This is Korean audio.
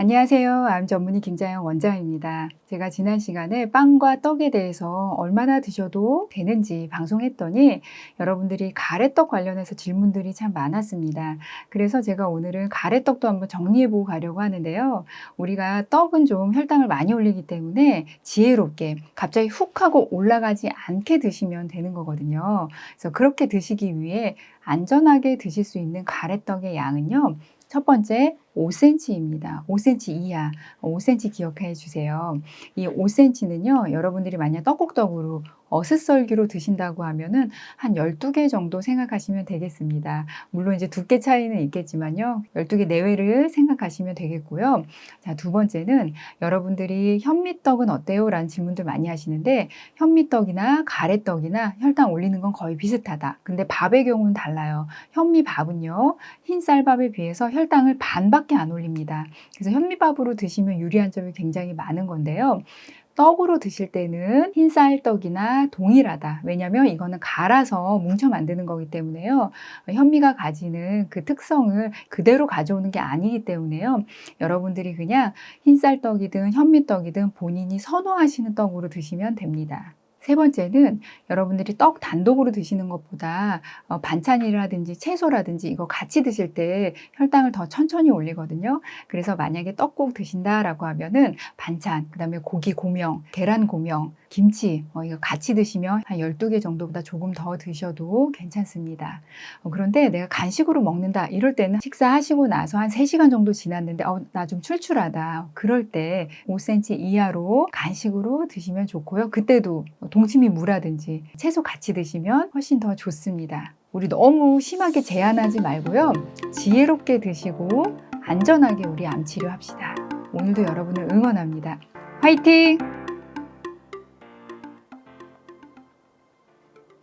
안녕하세요. 암 전문의 김자영 원장입니다. 제가 지난 시간에 빵과 떡에 대해서 얼마나 드셔도 되는지 방송했더니 여러분들이 가래떡 관련해서 질문들이 참 많았습니다. 그래서 제가 오늘은 가래떡도 한번 정리해보고 가려고 하는데요. 우리가 떡은 좀 혈당을 많이 올리기 때문에 지혜롭게 갑자기 훅 하고 올라가지 않게 드시면 되는 거거든요. 그래서 그렇게 드시기 위해 안전하게 드실 수 있는 가래떡의 양은요. 첫 번째 5cm입니다. 5cm 이하, 5cm 기억해 주세요. 이 5cm는요, 여러분들이 만약 떡국떡으로 어슷썰기로 드신다고 하면은 한 12개 정도 생각하시면 되겠습니다. 물론 이제 두께 차이는 있겠지만요. 12개 내외를 생각하시면 되겠고요. 자, 두 번째는 여러분들이 현미떡은 어때요? 라는 질문들 많이 하시는데 현미떡이나 가래떡이나 혈당 올리는 건 거의 비슷하다. 근데 밥의 경우는 달라요. 현미밥은요. 흰 쌀밥에 비해서 혈당을 반밖에 안 올립니다. 그래서 현미밥으로 드시면 유리한 점이 굉장히 많은 건데요. 떡으로 드실 때는 흰 쌀떡이나 동일하다. 왜냐면 이거는 갈아서 뭉쳐 만드는 거기 때문에요. 현미가 가지는 그 특성을 그대로 가져오는 게 아니기 때문에요. 여러분들이 그냥 흰 쌀떡이든 현미떡이든 본인이 선호하시는 떡으로 드시면 됩니다. 세 번째는 여러분들이 떡 단독으로 드시는 것보다 어, 반찬이라든지 채소라든지 이거 같이 드실 때 혈당을 더 천천히 올리거든요. 그래서 만약에 떡국 드신다라고 하면은 반찬, 그 다음에 고기 고명, 계란 고명, 김치, 어, 이거 같이 드시면 한 12개 정도보다 조금 더 드셔도 괜찮습니다. 어, 그런데 내가 간식으로 먹는다 이럴 때는 식사하시고 나서 한 3시간 정도 지났는데 어, 나 좀 출출하다. 그럴 때 5cm 이하로 간식으로 드시면 좋고요. 그때도 동치미 무라든지 채소 같이 드시면 훨씬 더 좋습니다. 우리 너무 심하게 제한하지 말고요. 지혜롭게 드시고 안전하게 우리 암 치료합시다. 오늘도 여러분을 응원합니다. 화이팅!